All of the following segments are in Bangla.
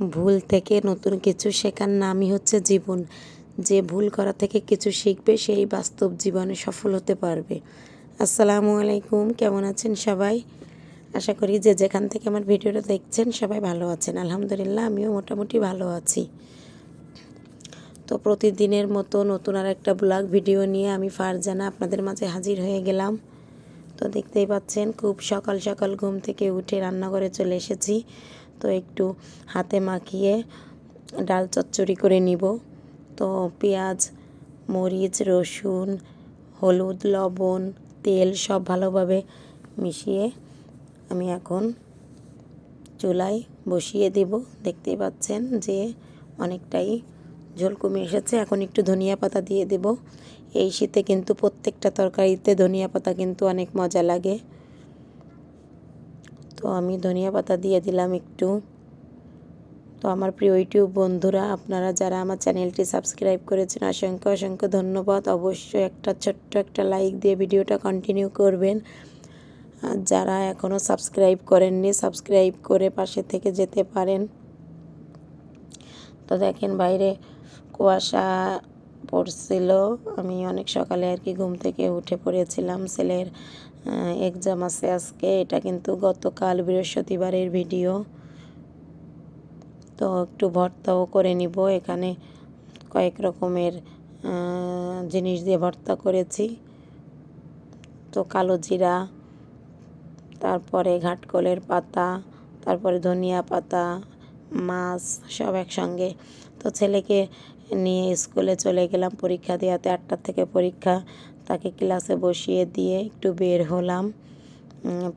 ভুল থেকে নতুন কিছু শেখার নামই হচ্ছে জীবন। যে ভুল করা থেকে কিছু শিখবে, সেই বাস্তব জীবনে সফল হতে পারবে। আসসালামু আলাইকুম, কেমন আছেন সবাই? আশা করি যে যেখান থেকে আমার ভিডিওটা দেখছেন সবাই ভালো আছেন। আলহামদুলিল্লাহ, আমিও মোটামুটি ভালো আছি। তো প্রতিদিনের মতো নতুন আর একটা ব্লগ ভিডিও নিয়ে আমি ফারজানা আপনাদের মাঝে হাজির হয়ে গেলাম। তো দেখতেই পাচ্ছেন, খুব সকাল সকাল ঘুম থেকে উঠে রান্নাঘরে চলে এসেছি। তো একটু হাতে মাখিয়ে ডাল চচ্চড়ি করে নিব। তো পেঁয়াজ, মরিচ, রসুন, হলুদ, লবণ, তেল সব ভালোভাবে মিশিয়ে আমি এখন চুলায় বসিয়ে দেব। দেখতেই পাচ্ছেন যে অনেকটাই ঝোল কমে এসেছে। এখন একটু ধনিয়া পাতা দিয়ে দেব। এই শীতে কিন্তু প্রত্যেকটা তরকারিতে ধনিয়া পাতা কিন্তু অনেক মজা লাগে। তো আমি ধনিয়া পাতা দিয়ে দিলাম একটু। তো আমার প্রিয় ইউটিউব বন্ধুরা, আপনারা যারা আমার চ্যানেলটি সাবস্ক্রাইব করেছেন, অসংখ্য অসংখ্য ধন্যবাদ। অবশ্যই একটা ছোট্ট একটা লাইক দিয়ে ভিডিওটা কন্টিনিউ করবেন। আর যারা এখনও সাবস্ক্রাইব করেননি, সাবস্ক্রাইব করে পাশে থেকে যেতে পারেন। তো দেখেন বাইরে কুয়াশা পড়ছিল। আমি অনেক সকালে আর কি ঘুম থেকে উঠে পড়েছিলাম। ছেলের এক্সাম আছে আজকে। এটা কিন্তু গতকাল বৃহস্পতিবারের ভিডিও তো একটু ভর্তাও করে নিব। এখানে কয়েক রকমের জিনিস দিয়ে ভর্তা করেছি। তো কালো জিরা, তারপরে ঘাটকলের পাতা, তারপরে ধনিয়া পাতা, মাছ সব একসঙ্গে। তো ছেলেকে নিয়ে স্কুলে চলে গেলাম। পরীক্ষা দেওয়াতে আটটার থেকে পরীক্ষা। তাকে ক্লাসে বসিয়ে দিয়ে একটু বের হলাম।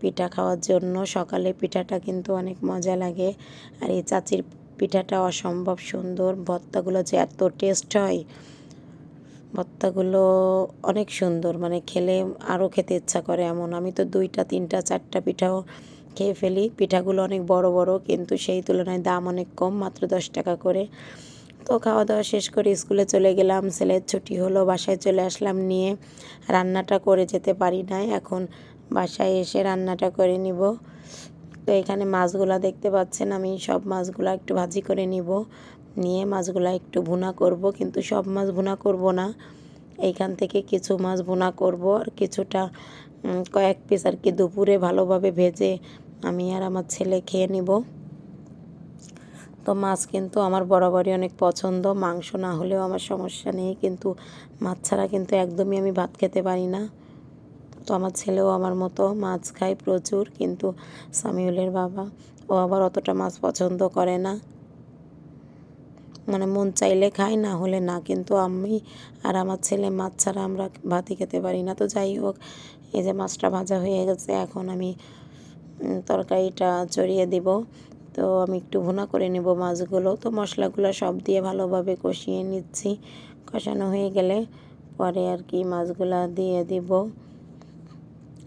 পিঠা খাওয়ার জন্য। সকালে পিঠাটা কিন্তু অনেক মজা লাগে। আর এই চাচির পিঠাটা অসম্ভব সুন্দর। ভর্তাগুলো যে এত টেস্ট হয়, ভর্তাগুলো অনেক সুন্দর। মানে খেলে আরও খেতে ইচ্ছা করে এমন। আমি তো দুইটা, তিনটা, চারটা পিঠাও খেয়ে ফেলি। পিঠাগুলো অনেক বড় বড়, কিন্তু সেই তুলনায় দাম অনেক কম, মাত্র দশ টাকা করে। তো খাওয়া দাওয়া শেষ করে স্কুলে চলে গেলাম। ছেলের ছুটি হলো, বাসায় চলে আসলাম নিয়ে। রান্নাটা করে যেতে পারি নাই, এখন বাসায় এসে রান্নাটা করে নিব। তো এখানে মাছগুলা দেখতে পাচ্ছেন, আমি সব মাছগুলা একটু ভাজি করে নিব। নিয়ে মাছগুলা একটু ভুনা করব, কিন্তু সব মাছ ভুনা করব না। এইখান থেকে কিছু মাছ ভুনা করব, আর কিছুটা কয়েক পিস আর কি দুপুরে ভালোভাবে ভেজে আমি আর আমার ছেলে খেয়ে নিব। তো মাছ কিন্তু আমার বরাবরই অনেক পছন্দ। মাংস না হলেও আমার সমস্যা নেই, কিন্তু মাছ ছাড়া কিন্তু একদমই আমি ভাত খেতে পারি না। তো আমার ছেলেও আমার মতো মাছ খায় প্রচুর, কিন্তু সামিউলের বাবা, ও আবার অতটা মাছ পছন্দ করে না। মানে মন চাইলে খাই না হলে না, কিন্তু আমি আর আমার ছেলে মাছ ছাড়া আমরা ভাতই খেতে পারি না। তো যাই হোক, এই যে মাছটা ভাজা হয়ে গেছে, এখন আমি তরকারিটা চড়িয়ে দিব। তো আমি একটু ভুনা করে নেব মাছগুলো। তো মশলাগুলো সব দিয়ে ভালোভাবে কষিয়ে নিচ্ছি। কষানো হয়ে গেলে পরে আর কি মাছগুলো দিয়ে দিব।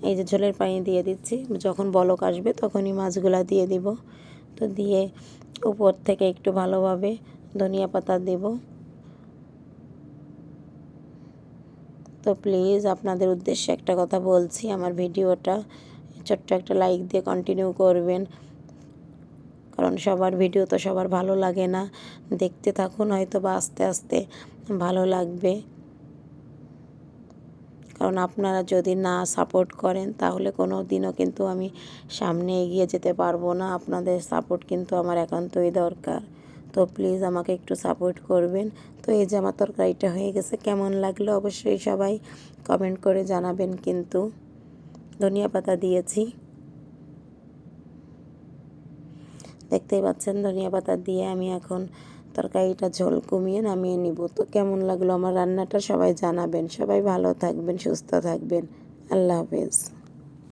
এই যে ঝোলের পানি দিয়ে দিচ্ছি, যখন বলক আসবে তখনই মাছগুলো দিয়ে দিব। তো দিয়ে উপর থেকে একটু ভালোভাবে ধনিয়া পাতা দেব। তো প্লিজ আপনাদের উদ্দেশ্যে একটা কথা বলছি, আমার ভিডিওটা। ছোট্ট একটা লাইক দিয়ে কন্টিনিউ করবেন। কারণ সবার ভিডিও তো সবার ভালো লাগে না। দেখতে থাকুন, হয়তো বা আস্তে আস্তে ভালো লাগবে। কারণ আপনারা যদি না সাপোর্ট করেন, তাহলে কোনো দিনও কিন্তু আমি সামনে এগিয়ে যেতে পারব না। আপনাদের সাপোর্ট কিন্তু আমার একান্তই দরকার। তো প্লিজ আমাকে একটু সাপোর্ট করবেন। তো এই যে আমার তরকারিটা হয়ে গেছে, কেমন লাগল অবশ্যই সবাই কমেন্ট করে জানাবেন কিন্তু। ধনিয়া পাতা দিয়েছি। দেখতেই পাচ্ছেন, ধনিয়া পাতা দিয়ে আমি এখন তরকারিটা ঝোল কমিয়ে নামিয়ে নিব। তো কেমন লাগল আমার রান্নাটা সবাই জানাবেন। সবাই ভালো থাকবেন, সুস্থ থাকবেন। আল্লাহ হাফেজ।